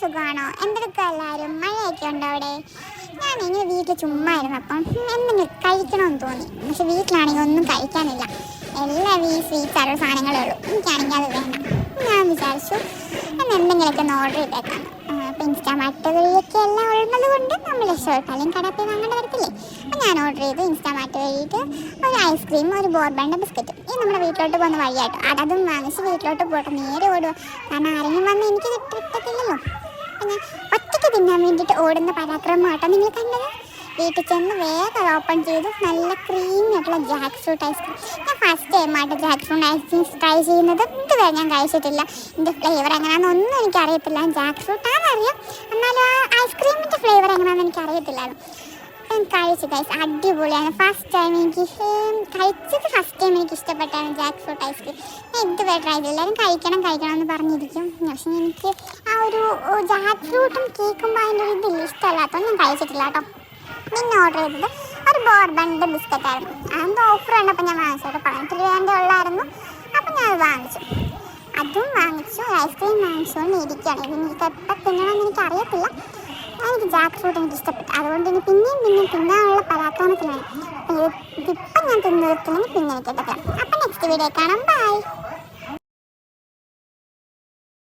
സുഖമാണോ എന്തൊക്കെ എല്ലാവരും? മഴയൊക്കെ ഉണ്ടോ അവിടെ? ഞാൻ ഇങ്ങനെ വീട്ടിൽ ചുമ്മാ അപ്പം എന്തെങ്കിലും കഴിക്കണമെന്ന് തോന്നി. പക്ഷെ വീട്ടിലാണെങ്കിൽ ഒന്നും കഴിക്കാനില്ല. എല്ലാം ഈ സ്വീറ്റ്സ് ആരോ സാധനങ്ങളേ ഉള്ളൂ. എനിക്കാണെങ്കിൽ അത് വേണം ഞാൻ വിചാരിച്ചു എന്തെങ്കിലുമൊക്കെ ഒന്ന് ഓർഡർ ചെയ്തേക്കാം. അപ്പോൾ ഇൻസ്റ്റാമാർട്ട് വഴിയൊക്കെ എല്ലാം ഉള്ളത് കൊണ്ട് നമ്മൾ അല്ലെങ്കിൽ കടയിൽ പോയി വാങ്ങേണ്ട വരത്തില്ലേ? അപ്പോൾ ഞാൻ ഓർഡർ ചെയ്തു ഇൻസ്റ്റാമാർട്ട് വഴിയിട്ട് ഒരു ഐസ്ക്രീം ഒരു ബോർബണ്ട ബിസ്ക്കറ്റ്. ഇത് നമ്മുടെ വീട്ടിലോട്ട് പോകുന്ന വഴിയായിട്ടോ അതും വാങ്ങിച്ച് വീട്ടിലോട്ട് പോട്ടെ നേരെ ഓടുക കാരണം ആരെങ്കിലും വന്ന് എനിക്ക് തിന്നാൻ വേണ്ടിയിട്ട് ഓടുന്ന പരാക്രമമാട്ടോ നിങ്ങൾ കണ്ടത്? വീട്ടിൽ ചെന്ന് വേഗം ഓപ്പൺ ചെയ്തു. നല്ല ക്രീമി ആയിട്ടുള്ള ജാക്ക് ഫ്രൂട്ട് ഐസ്ക്രീം ഞാൻ ഫസ്റ്റ് ടൈമായിട്ട് ജാക്ക് ഫ്രൂട്ട് ഐസ്ക്രീം ട്രൈ ചെയ്യുന്നത്. ഇതുവരെ ഞാൻ കഴിച്ചിട്ടില്ല. ഇതിന്റെ ഫ്ലേവർ എങ്ങനെയാണെന്നൊന്നും എനിക്കറിയത്തില്ല. ജാക്ക് ആണെന്നറിയാം. എന്നാലും ആ ഐസ്ക്രീമിന്റെ ഫ്ലേവർ എങ്ങനെയാണെന്ന് എനിക്കറിയത്തില്ലായിരുന്നു. ഞാൻ കഴിച്ചു കഴിച്ചു അടിപൊളിയാണ്. ഫസ്റ്റ് ടൈം എനിക്ക് കഴിച്ചത് ഫസ്റ്റ് ടൈം എനിക്ക് ഇഷ്ടപ്പെട്ടാണ് ജാക്ക് ഫ്രൂട്ട് ഐസ്ക്രീം ഞാൻ ഇതുവരെ ട്രൈ ചെയ്തു എല്ലാവരും കഴിക്കണം കഴിക്കണം എന്ന് പറഞ്ഞിരിക്കും. പക്ഷേ എനിക്ക് ജാക്ക് ഫ്രൂട്ടും കേൾക്കുമ്പോൾ അതിന്റെ ഒരു ഇതില്ല ഇഷ്ടമല്ലാത്ത ഞാൻ കഴിച്ചിട്ടില്ല കേട്ടോ. പിന്നെ ഓർഡർ ചെയ്തത് ഒരു ബോർബണിന്റെ ബിസ്ക്കറ്റ് ആയിരുന്നു. അതിന്റെ ഓഫർ കണ്ടപ്പോൾ ഞാൻ വാങ്ങിച്ചു. കേട്ടോ പതിനെട്ട് രൂപേന്റെ ഉള്ളായിരുന്നു. അപ്പം ഞാൻ അത് വാങ്ങിച്ചു. അതും വാങ്ങിച്ചു ഐസ്ക്രീം വാങ്ങിച്ചുകൊണ്ട് ഇരിക്കുകയാണ്. ഇത് എനിക്ക് എപ്പോൾ തിന്നണമെന്ന് എനിക്ക് അറിയത്തില്ല എനിക്ക് ജാക്ക് ഫ്രൂട്ട് എനിക്ക് ഇഷ്ടപ്പെട്ടു. അതുകൊണ്ട് ഇനി പിന്നെയും പിന്നെയും തിന്നാനുള്ള പരാക്രമത്തിലാണ് ഇതിപ്പം ഞാൻ തിന്നു തീർത്തില്ലെങ്കിൽ പിന്നെ എനിക്ക് കിട്ടത്തില്ല അപ്പം നെക്സ്റ്റ് വീഡിയോ കാണാം. ബൈ